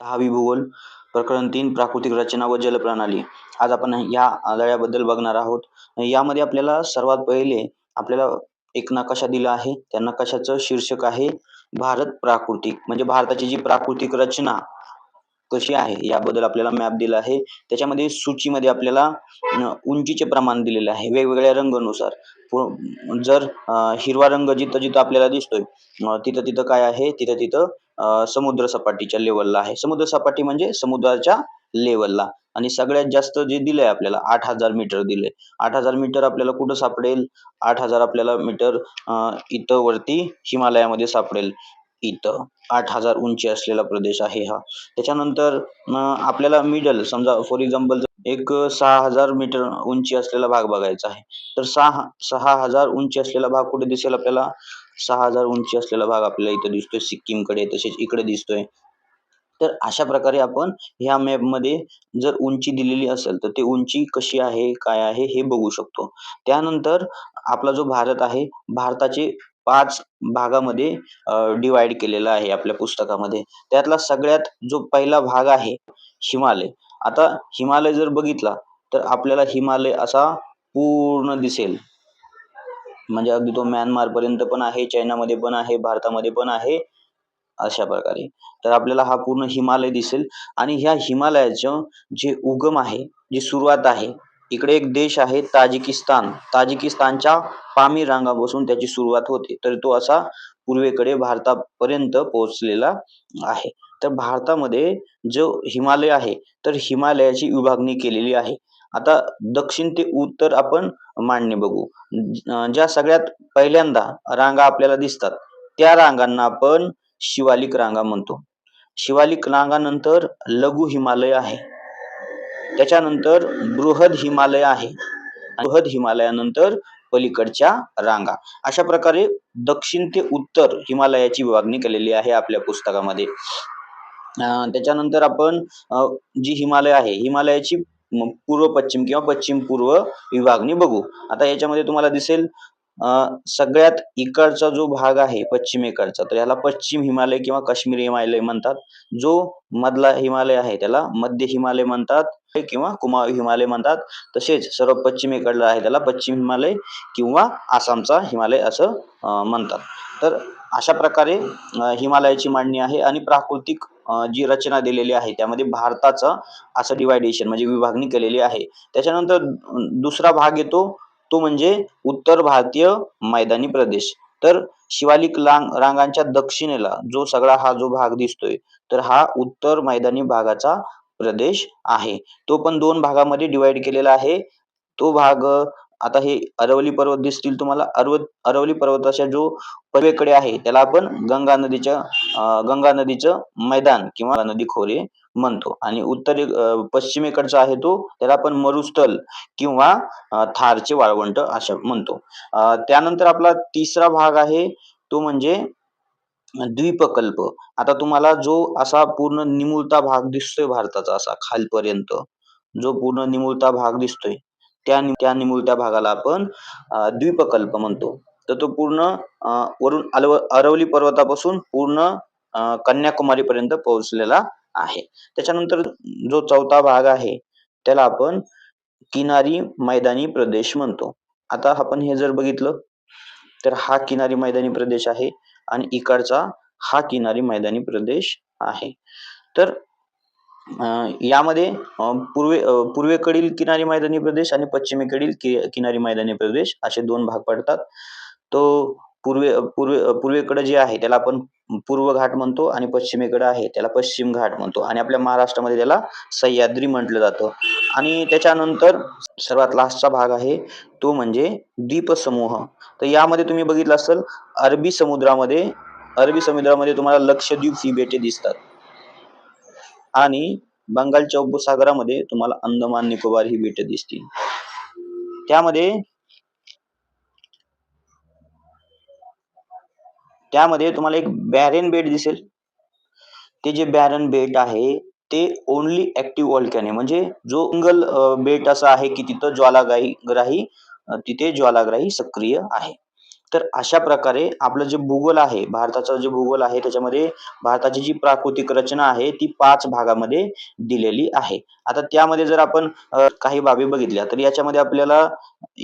दहावी भूगोल प्रकरण तीन प्राकृतिक रचना व जलप्रणाली. आज आपण या लढ्याबद्दल बघणार आहोत. यामध्ये आपल्याला सर्वात पहिले आपल्याला एक नकाशा दिला आहे. त्या नकाशाचं शीर्षक आहे भारत प्राकृतिक. म्हणजे भारताची जी प्राकृतिक रचना कशी आहे याबद्दल आपल्याला मॅप दिला आहे. त्याच्यामध्ये सूचीमध्ये आपल्याला उंचीचे प्रमाण दिलेले आहे. वेगवेगळ्या रंगानुसार. जर हिरवा रंग जिथं जिथं आपल्याला दिसतोय तिथं तिथं काय आहे? तिथं तिथं समुद्र सपाटीच्या लेवलला आहे. समुद्र सपाटी म्हणजे समुद्राच्या लेवलला आणि सगळ्यात जास्त जे दिलंय आपल्याला आठ हजार मीटर दिले आठ हजार मीटर आपल्याला कुठं सापडेल? आठ हजार आपल्याला मीटर इथं वरती हिमालयामध्ये सापडेल. इथं आठ हजार उंची असलेला प्रदेश आहे हा. त्याच्यानंतर आपल्याला मिडल समजा फॉर एक्झाम्पल एक सहा हजार मीटर उंची असलेला भाग बघायचा आहे. तर सहा सहा हजार उंची असलेला भाग कुठे दिसेल आपल्याला? सहा हजार उंची असलेला भाग आपल्याला इथं दिसतोय सिक्कीमकडे तसेच इकडे दिसतोय. तर अशा प्रकारे आपण ह्या मॅपमध्ये जर उंची दिलेली असेल तर ते उंची कशी आहे काय आहे हे बघू शकतो. त्यानंतर आपला जो भारत आहे भारताचे पाच भागामध्ये डिवाइड केलेला आहे आपल्या पुस्तकामध्ये. त्यातला सगळ्यात जो पहिला भाग आहे हिमालय. आता हिमालय जर बघितला तर आपल्याला हिमालय असा पूर्ण दिसेल. म्हणजे अगदी तो म्यानमार पर्यंत पण आहे चायनामध्ये पण आहे भारतामध्ये पण आहे अशा प्रकारे. तर आपल्याला हा पूर्ण हिमालय दिसेल. आणि ह्या हिमालयाचं जे उगम आहे जी सुरुवात आहे इकडे एक देश आहे ताजिकिस्तान. ताजिकिस्तानच्या पामीर रांगापासून त्याची सुरुवात होते. तर तो असा पूर्वेकडे भारतापर्यंत पोहोचलेला आहे. तर भारतामध्ये जो हिमालय आहे तर हिमालयाची विभागणी केलेली आहे. आता दक्षिण ते उत्तर आपण मांडणे बघू. ज्या सगळ्यात पहिल्यांदा रांगा आपल्याला दिसतात त्या रांगांना आपण शिवालिक रांगा म्हणतो. शिवालिक रांगानंतर लघु हिमालय आहे. त्याच्यानंतर बृहद हिमालय आहे. बृहद हिमालयानंतर पलीकडच्या रांगा. अशा प्रकारे दक्षिण ते उत्तर हिमालयाची विभागणी केलेली आहे आपल्या पुस्तकामध्ये. अं, त्याच्यानंतर आपण जी हिमालय आहे हिमालयाची पूर्व पश्चिम किंवा पश्चिम पूर्व विभागणी बघू. आता याच्यामध्ये तुम्हाला दिसेल सगळ्यात इकडचा जो भाग आहे पश्चिमेकडचा तर याला पश्चिम हिमालय किंवा काश्मीर हिमालय म्हणतात. जो मधला हिमालय आहे त्याला मध्य हिमालय म्हणतात किंवा कुमाऊ हिमालय म्हणतात. तसेच सर्व पश्चिमेकडला आहे त्याला पश्चिम हिमालय किंवा आसामचा हिमालय असं म्हणतात. तर अशा प्रकारे हिमालयाची मांडणी आहे आणि प्राकृतिक जी रचना दिलेली आहे त्यामध्ये भारताचं असं डिवायडेशन म्हणजे विभागणी केलेली आहे. त्याच्यानंतर दुसरा भाग येतो तो म्हणजे उत्तर भारतीय मैदानी प्रदेश. तर शिवालिक लांग रांगांच्या दक्षिणेला जो सगळा हा जो भाग दिसतोय तर हा उत्तर मैदानी भागाचा प्रदेश आहे. तो पण दोन भागामध्ये डिवाइड केलेला आहे. तो भाग आता हे अरवली पर्वत दिसतील तुम्हाला. अरवत अरवली पर्वताच्या जो पर्वेकडे आहे त्याला आपण गंगा नदीच्या गंगा नदीचं मैदान किंवा नदी खोरे म्हणतो. आणि उत्तरे पश्चिमेकडचा आहे तो त्याला आपण मरुस्थल किंवा थारचे वाळवंट असं म्हणतो. त्यानंतर आपला तिसरा भाग आहे तो म्हणजे द्वीपकल्प. आता तुम्हाला जो असा पूर्ण निमुळता भाग दिसतोय भारताचा असा खालपर्यंत जो पूर्ण निमुळता भाग दिसतोय त्या त्या निमुळत्या भागाला आपण द्वीपकल्प म्हणतो. तर तो पूर्ण वरून अलव अरवली पर्वतापासून पूर्ण कन्याकुमारीपर्यंत कन्याकुमारी पर्यंत पोहोचलेला आहे. त्याच्यानंतर जो चौथा भाग आहे त्याला आपण किनारी मैदानी प्रदेश म्हणतो. आता आपण हे जर बघितलं तर हा किनारी मैदानी प्रदेश आहे आणि इकडचा हा किनारी मैदानी प्रदेश आहे. तर यामध्ये पूर्वे पूर्वेकडील किनारी मैदानी प्रदेश आणि पश्चिमेकडील कि- किनारी मैदानी प्रदेश असे दोन भाग पडतात. तो पूर्वे पूर्वे पूर्वेकडे जे आहे त्याला आपण पूर्व घाट म्हणतो आणि पश्चिमेकडे आहे त्याला पश्चिम घाट म्हणतो आणि आपल्या महाराष्ट्रामध्ये त्याला सह्याद्री म्हटलं जातं. आणि त्याच्यानंतर सर्वात लास्टचा भाग आहे तो म्हणजे द्वीपसमूह. तर यामध्ये तुम्ही बघितलं असेल अरबी समुद्रामध्ये अरबी समुद्रामध्ये तुम्हाला लक्षद्वीप ही बेटे दिसतात. आणि बंगालच्या उपसागरामध्ये तुम्हाला अंदमान निकोबार ही बेट दिसतील. त्यामध्ये त्यामध्ये तुम्हाला एक बॅरेन बेट दिसेल. ते जे बॅरन बेट आहे ते ओनली ऍक्टिव्ह ऑल्कॅने म्हणजे जो सिंगल बेट असा आहे की तिथं ज्वालाग्राही ग्राही तिथे ज्वालाग्राही सक्रिय आहे. तर अशा प्रकारे आपलं जे भूगोल आहे भारताचं जे भूगोल आहे त्याच्यामध्ये भारताची जी प्राकृतिक रचना आहे ती पाच भागामध्ये दिलेली आहे. आता त्यामध्ये जर आपण काही बाबी बघितल्या तर याच्यामध्ये आपल्याला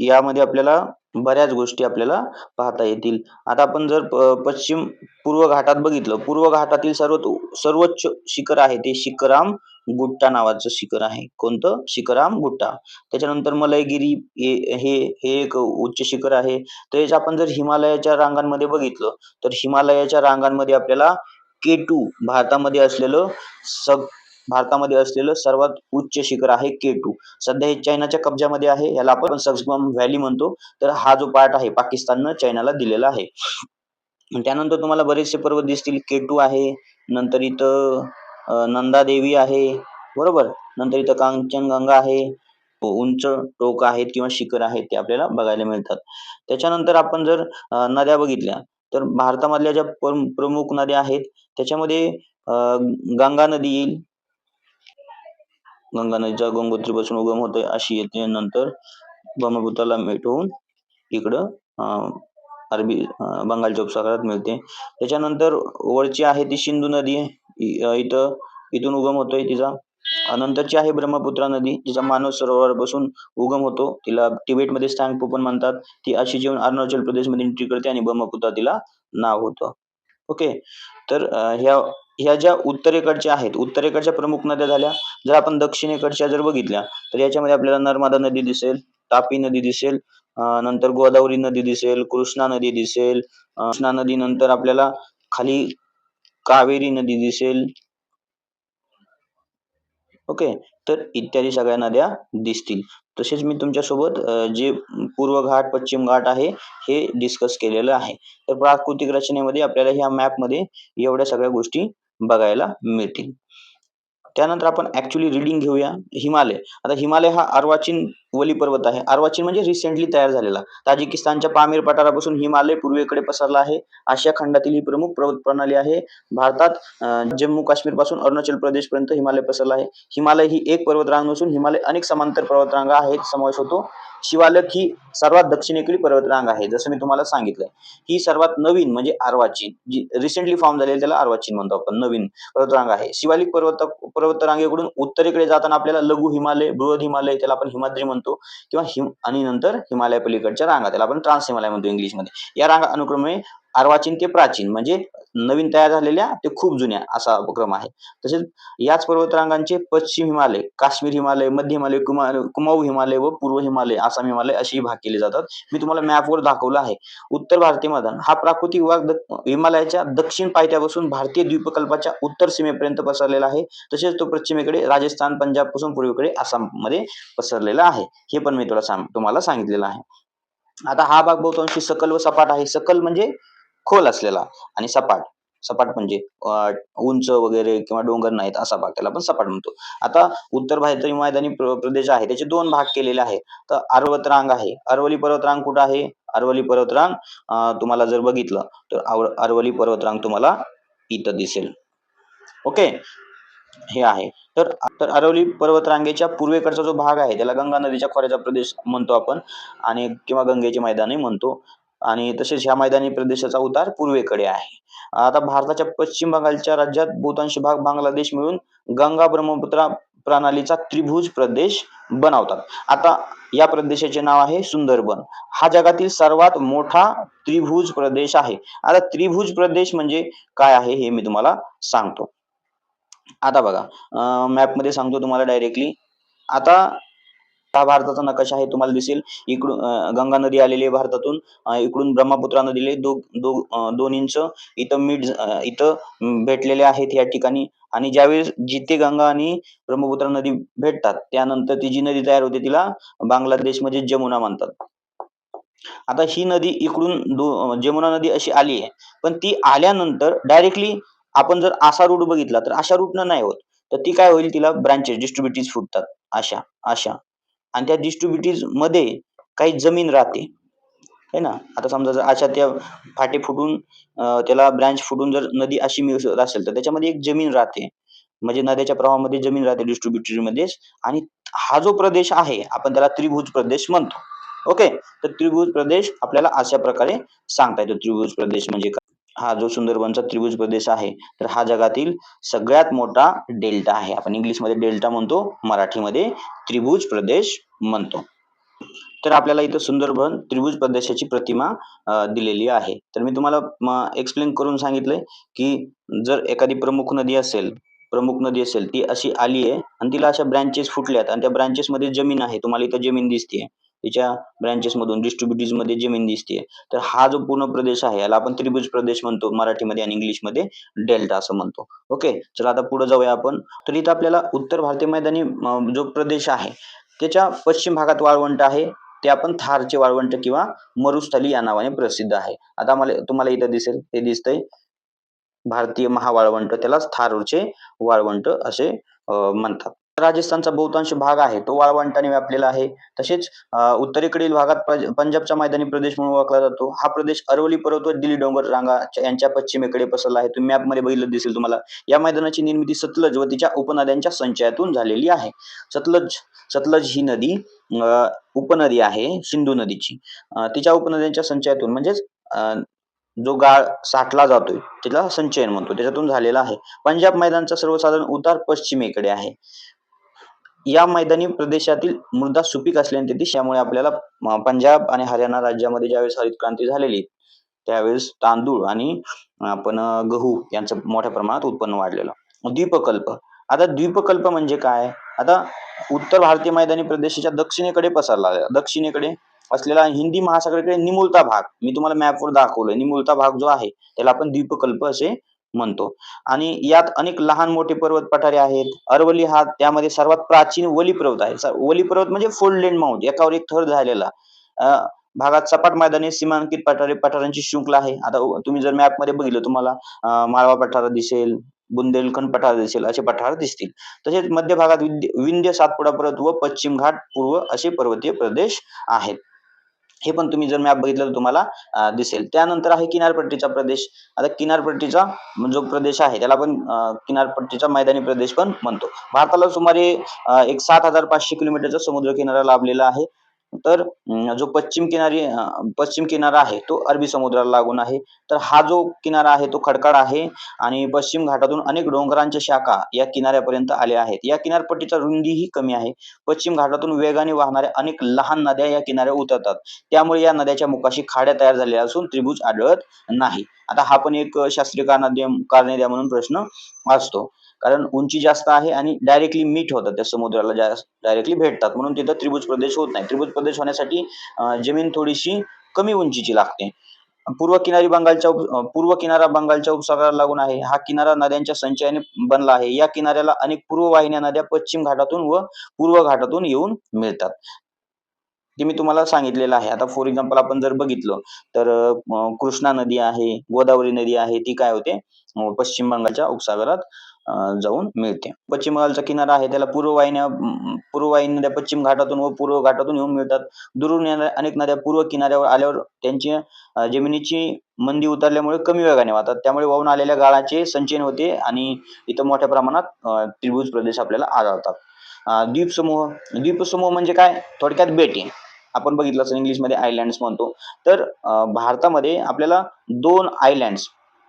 यामध्ये आपल्याला बऱ्याच गोष्टी आपल्याला पाहता येतील. आता आपण जर पश्चिम पूर्व घाटात बघितलं पूर्व घाटातील सर्व सर्वोच्च शिखर आहे ते शिखराम गुट्टा नावाचं शिखर आहे. कोणतं? शिखराम गुट्टा. त्याच्यानंतर मलयगिरी हे हे एक उच्च शिखर आहे. तेच आपण जर हिमालयाच्या रांगांमध्ये बघितलं तर हिमालयाच्या रांगांमध्ये आपल्याला के टू भारतामध्ये असलेलं सग भारतामध्ये असलेलं सर्वात उच्च शिखर आहे के टू सध्या हे चायनाच्या कब्जामध्ये आहे याला आपण सगम व्हॅली म्हणतो. तर हा जो पार्ट आहे पाकिस्ताननं चायनाला दिलेला आहे. त्यानंतर तुम्हाला बरेचसे पर्वत दिसतील. के टू आहे नंतर इथं नंदा नंदादेवी आहे बरोबर? नंतर इथं कांचनगंगा आहे. हो, उंच टोक आहेत किंवा शिखर आहेत ते आपल्याला बघायला मिळतात. त्याच्यानंतर आपण जर नद्या बघितल्या तर भारतामधल्या ज्या प्रमुख नद्या आहेत त्याच्यामध्ये गंगा नदी येईल गंगा नदीचा गंगोत्रीपासून उगम होतोय अशी येते. नंतर ब्रह्मपुत्राला मिटवून इकडं अं, अरबी अं, बंगालच्या उपसागरात मिळते. त्याच्यानंतर वरची आहे ती सिंधू नदी. इथं इथून उगम होतोय तिचा. नंतरची आहे ब्रह्मपुत्रा नदी. तिचा मानव सरोवरापासून उगम होतो. तिला तिबेटमध्ये स्टँगपो पण म्हणतात. ती अशी जेवण अरुणाचल प्रदेशमध्ये एंट्री करते आणि ब्रह्मपुत्रा तिला नाव होतं. ओके. तर ह्या ह्या ज्या उत्तरेकडच्या आहेत उत्तरेकडच्या प्रमुख नद्या झाल्या. जर आपण दक्षिणेकडच्या जर बघितल्या तर याच्यामध्ये आपल्याला नर्मदा नदी दिसेल तापी नदी दिसेल नंतर गोदावरी नदी दिसेल कृष्णा नदी दिसेल कृष्णा नदी नंतर आपल्याला खाली कावेरी नदी दिसेल. ओके? तर इत्यादी सगळ्या नद्या दिसतील. तसेच मी तुमच्यासोबत जे पूर्व घाट पश्चिम घाट आहे हे डिस्कस केलेलं आहे. तर प्राकृतिक रचनेमध्ये आपल्याला ह्या मॅपमध्ये एवढ्या सगळ्या गोष्टी बघायला मिळतील. त्यानंतर आपण ऍक्च्युली रिडिंग घेऊया हिमालय. आता हिमालय हा अर्वाचीन वली पर्वत आहे. अर्वाचीन म्हणजे रिसेंटली तयार झालेला. ताजिकिस्तानच्या पामीर पठारापासून हिमालय पूर्वेकडे पसरला आहे. आशिया खंडातील ही प्रमुख पर्वत प्रणाली आहे. भारतात जम्मू काश्मीरपासून अरुणाचल प्रदेश पर्यंत हिमालय पसरला आहे. हिमालय ही एक पर्वतरांग नसून हिमालय अनेक समांतर पर्वतरांगा आहेत समावेश होतो. शिवालक ही सर्वात दक्षिणेकडील पर्वतरांग आहे जसं मी तुम्हाला सांगितलं ही सर्वात नवीन म्हणजे अर्वाचीन जी रिसेंटली फॉर्म झालेली त्याला अर्वाचीन म्हणतो आपण. नवीन पर्वतरांग आहे. शिवालिक पर्वत पर्वतरांगेकडून उत्तरेकडे जाताना आपल्याला लघु हिमालय बृहद हिमालय त्याला आपण हिमाद्री म्हणतो. किंवा हिम आणि नंतर हिमालय पलीकडच्या रांगा त्याला आपण ट्रान्स हिमालय म्हणतो इंग्लिशमध्ये. या रांगा अनुक्रमे अर्वाचीन ते प्राचीन म्हणजे नवीन तयार झालेल्या ते खूप जुन्या असा उपक्रम आहे. तसेच याच पर्वतरांगांचे पश्चिम हिमालय काश्मीर हिमालय मध्य हिमालय कुमा कुमाऊ हिमालय व पूर्व हिमालय आसाम हिमालय अशी भाग केले जातात. मी तुम्हाला मॅपवर दाखवलं आहे. उत्तर भारतीय मैदान हा प्राकृतिक विभाग हिमालयाच्या दक्षिण पायथ्यापासून भारतीय द्वीपकल्पाच्या उत्तर सीमेपर्यंत पसरलेला आहे. तसेच तो पश्चिमेकडे राजस्थान पंजाबपासून पूर्वेकडे आसाममध्ये पसरलेला आहे. हे पण मी तुला सांग तुम्हाला सांगितलेलं आहे. आता हा भाग बहुतांशी सकल व सपाट आहे. सकल म्हणजे खोल असलेला आणि सपाट. सपाट म्हणजे उंच वगैरे किंवा डोंगर नाहीत असा भाग त्याला आपण सपाट म्हणतो. आता उत्तर भारतीय मैदानी प्रदेश आहे त्याचे दोन भाग केलेले आहेत. तर अर्वतरांग आहे. अरवली पर्वतरांग कुठं आहे? अरवली पर्वतरांग तुम्हाला जर बघितलं तर अरवली पर्वतरांग तुम्हाला इथं दिसेल. ओके? हे आहे. तर तर अरवली पर्वतरांगेच्या पूर्वेकडचा जो भाग आहे त्याला गंगा नदीच्या खोऱ्याचा प्रदेश म्हणतो आपण. आणि किंवा गंगेचे मैदानही म्हणतो. आणि तसेच ह्या मैदानी प्रदेशाचा उतार पूर्वेकडे आहे. आता भारताच्या पश्चिम बंगालच्या राज्यात बहुतांश भाग बांगलादेश मिळून गंगा ब्रह्मपुत्रा प्रणालीचा त्रिभुज प्रदेश बनवतात. आता या प्रदेशाचे नाव आहे सुंदरबन. हा जगातील सर्वात मोठा त्रिभुज प्रदेश आहे. आता त्रिभुज प्रदेश म्हणजे काय आहे हे मी तुम्हाला सांगतो. आता बघा मॅपमध्ये सांगतो तुम्हाला डायरेक्टली आता हा भारताचा नकाशा आहे तुम्हाला दिसेल. इकडून गंगा नदी आलेली आहे भारतातून. इकडून ब्रह्मपुत्रा नदीले दो, दो दोन इंच. इथं मिड इथं भेटलेले आहेत या ठिकाणी. आणि ज्यावेळेस जिथे गंगा आणि ब्रह्मपुत्रा नदी भेटतात त्यानंतर ती जी नदी तयार होते तिला बांगलादेशमध्ये म्हणजे जमुना म्हणतात. आता ही नदी इकडून जमुना नदी अशी आली आहे. पण ती आल्यानंतर डायरेक्टली आपण जर असा रूट बघितला तर अशा रूटनं नाही होत. तर ती काय होईल तिला ब्रांचेस डिस्ट्रीब्युटीज फुटतात. अशा अशा. आणि त्या डिस्ट्रीब्युटीजमध्ये काही जमीन राहते. है ना? आता समजा जर अशा त्या फाटे फुटून त्याला ब्रांच फुटून जर नदी अशी मिळत असेल तर त्याच्यामध्ये एक जमीन राहते. म्हणजे नद्याच्या प्रवाहामध्ये जमीन राहते डिस्ट्रीब्युटरीमध्येच आणि हा जो प्रदेश आहे आपण त्याला त्रिभुज प्रदेश म्हणतो. ओके? तर त्रिभुज प्रदेश आपल्याला अशा प्रकारे सांगता येतो. त्रिभुज प्रदेश म्हणजे काय? हा जो सुंदरबनचा त्रिभुज प्रदेश आहे तर हा जगातील सगळ्यात मोठा डेल्टा आहे. आपण इंग्लिशमध्ये डेल्टा म्हणतो मराठीमध्ये त्रिभुज प्रदेश म्हणतो. तर आपल्याला इथं सुंदरबन त्रिभुज प्रदेशाची प्रतिमा दिलेली आहे. तर मी तुम्हाला एक्सप्लेन करून सांगितलंय की जर एखादी प्रमुख नदी असेल प्रमुख नदी असेल ती अशी आली आहे आणि तिला अशा ब्रँचेस फुटल्यात आणि त्या ब्रँचेसमध्ये जमीन आहे. तुम्हाला इथं जमीन दिसते तिच्या ब्रँचेस मधून डिस्ट्रीब्युटीजमध्ये जमीन दिसते तर हा जो पूर्ण प्रदेश आहे याला आपण त्रिभुज प्रदेश म्हणतो मराठीमध्ये आणि इंग्लिशमध्ये डेल्टा असं म्हणतो. ओके? चला आता पुढे जाऊया आपण. तर इथं आपल्याला उत्तर भारतीय मैदानी जो प्रदेश आहे त्याच्या पश्चिम भागात वाळवंट आहे. ते आपण थारचे वाळवंट किंवा मरुस्थली या नावाने प्रसिद्ध आहे. आता मला तुम्हाला इथं दिसेल हे दिसतंय. भारतीय महावाळवंट त्यालाच थारूरचे वाळवंट असे म्हणतात. राजस्थानचा बहुतांश भाग आहे. तो वाळवंटाने व्यापलेला आहे. तसेच उत्तरेकडील भागात पंजाबचा मैदानी प्रदेश म्हणून ओळखला जातो. हा प्रदेश अरवली पर्वत व दिल्ली डोंगर रांगा यांच्या पश्चिमेकडे पसरला आहे. तुम्ही मॅपमध्ये बघितलं दिसेल तुम्हाला. या मैदानाची निर्मिती सतलज व तिच्या उपनद्यांच्या संचयातून झालेली आहे. सतलज सतलज ही नदी उपनदी आहे सिंधू नदीची. तिच्या उपनद्यांच्या संचयातून म्हणजेच अं, जो गाळ साठला जातोय त्याला संचयन म्हणतो. त्याच्यातून झालेला आहे. पंजाब मैदानचा सर्वसाधारण उतार पश्चिमेकडे आहे. या मैदानी प्रदेशातील मृदा सुपीक असल्याने तिथे त्यामुळे आपल्याला पंजाब आणि हरियाणा राज्यामध्ये ज्यावेळेस हरित क्रांती झालेली त्यावेळेस तांदूळ आणि आपण गहू यांचं मोठ्या प्रमाणात उत्पन्न वाढलेलं. द्वीपकल्प. आता द्वीपकल्प म्हणजे काय? आता उत्तर भारतीय मैदानी प्रदेशाच्या दक्षिणेकडे पसरला दक्षिणेकडे असलेला हिंदी महासागराकडे निमुलता भाग. मी तुम्हाला मॅपवर दाखवलोय. निमुळता भाग जो आहे त्याला आपण द्वीपकल्प असे म्हणतो. आणि यात अनेक लहान मोठे पर्वत पठारे आहेत. अरवली हा त्यामध्ये सर्वात प्राचीन वली पर्वत आहे. वली पर्वत म्हणजे फोल्डेड माउंट एकावर एक थर झालेला. भागात सपाट मैदानी सीमांकित पठारे पठारांची शृंखला आहे. आता तुम्ही जर मॅपमध्ये बघितलं तुम्हाला मालवा माळवा पठार दिसेल बुंदेलखंड पठार दिसेल असे पठार दिसतील. तसेच मध्य भागात विंध्य सातपुडा पर्वत व पश्चिम घाट पूर्व असे पर्वतीय प्रदेश आहेत. हे पण तुम्ही जर मॅप बघितलं तर तुम्हाला दिसेल. त्यानंतर आहे किनारपट्टीचा प्रदेश. आता किनारपट्टीचा जो प्रदेश आहे त्याला आपण किनारपट्टीचा मैदानी प्रदेश पण म्हणतो. भारताला सुमारे एक सात हजार पाचशे किलोमीटरचा समुद्र किनारा लाभलेला आहे. तर जो पश्चिम किनारी पश्चिम किनारा आहे तो अरबी समुद्राला लागून आहे. तर हा जो किनारा आहे तो खडकाळ आहे आणि पश्चिम घाटातून अनेक डोंगरांच्या शाखा या किनाऱ्यापर्यंत आल्या आहेत. या किनारपट्टीचा रुंदीही कमी आहे. पश्चिम घाटातून वेगाने वाहणाऱ्या अनेक लहान नद्या या किनाऱ्यावर उतरतात. त्यामुळे या नद्याच्या मुखाशी खाड्या तयार झालेल्या असून त्रिभुज आढळत नाही. आता हा पण एक शास्त्रीय कारण कारणे द्या म्हणून प्रश्न असतो. कारण उंची जास्त आहे आणि डायरेक्टली मीट होतात. त्या समुद्राला डायरेक्टली भेटतात. म्हणून तिथं त्रिभुज प्रदेश होत नाही. त्रिभुज प्रदेश होण्यासाठी जमीन थोडीशी कमी उंचीची लागते. पूर्व किनारी बंगालच्या उप- पूर्व किनारा बंगालच्या उपसागराला लागून आहे. हा किनारा नद्यांच्या संचयाने बनला आहे. या किनाऱ्याला अनेक पूर्व वाहिन्या नद्या पश्चिम घाटातून व पूर्व घाटातून येऊन मिळतात. ते मी तुम्हाला सांगितलेलं आहे. आता फॉर एक्झाम्पल आपण जर बघितलं तर कृष्णा नदी आहे गोदावरी नदी आहे. ती काय होते? पश्चिम बंगालच्या उपसागरात जाऊन मिळते. पश्चिम बंगालचा किनारा आहे त्याला पूर्व वाहिन्या पूर्व वाहिनी नद्या पश्चिम घाटातून व पूर्व घाटातून येऊन मिळतात. दुरून येणाऱ्या अनेक नद्या पूर्व किनाऱ्यावर आल्यावर त्यांची जमिनीची मंदी उतरल्यामुळे कमी वेगाने वाहतात. त्यामुळे वाहून आलेल्या गाळाचे संचयन होते आणि इथं मोठ्या प्रमाणात त्रिभुज प्रदेश आपल्याला आढळतात. अं, द्वीपसमूह द्वीपसमूह म्हणजे काय? थोडक्यात बेटे. आपण बघितलं असं इंग्लिशमध्ये आयलँड्स म्हणतो. तर भारतामध्ये आपल्याला दोन आयलँड्स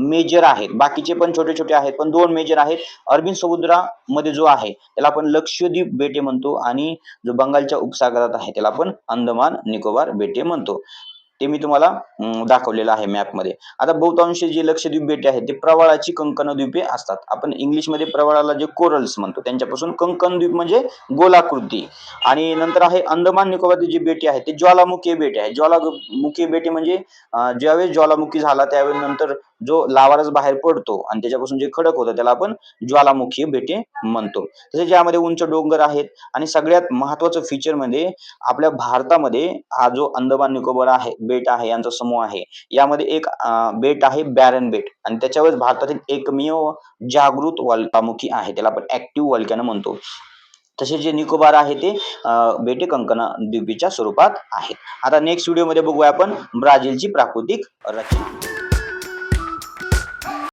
मेजर आहेत. बाकीचे पण छोटे छोटे आहेत पण दोन मेजर आहेत. अरबी समुद्रामध्ये जो आहे त्याला आपण लक्षद्वीप बेटे म्हणतो आणि जो बंगालच्या उपसागरात आहे त्याला आपण अंदमान निकोबार बेटे म्हणतो. ते मी तुम्हाला दाखवलेलं आहे मॅपमध्ये आता बहुतांश जे लक्षद्वीप बेटे आहेत ते प्रवाळाची कंकण द्वीपे असतात. आपण इंग्लिशमध्ये प्रवाळाला जे कोरल्स म्हणतो त्यांच्यापासून कंकण द्वीप म्हणजे गोलाकृती. आणि नंतर आहे अंदमान निकोबार जी बेटे आहेत ते ज्वालामुखी बेटे आहे ज्वालामुखी बेटे म्हणजे ज्यावेळेस ज्वालामुखी झाला त्यावेळेस नंतर जो लावारस बाहेर पडतो आणि त्याच्यापासून जे खडक होतं त्याला आपण ज्वालामुखी बेटे म्हणतो. तसेच यामध्ये उंच डोंगर आहेत आणि सगळ्यात महत्वाचं फीचर म्हणजे आपल्या भारतामध्ये हा जो अंदमान निकोबार आहे बेट आहे यांचा समूह आहे यामध्ये एक बेट आहे बॅरन बेट. आणि त्याच्यावर भारतातील एकमेव जागृत ज्वालामुखी आहे त्याला आपण ऍक्टिव्ह वॉल्कॅनो म्हणतो. तसे जे निकोबार आहे ते बेटे कंकणा द्वीपीच्या स्वरूपात आहेत. आता नेक्स्ट व्हिडिओमध्ये बघूया आपण ब्राझीलची प्राकृतिक रचना.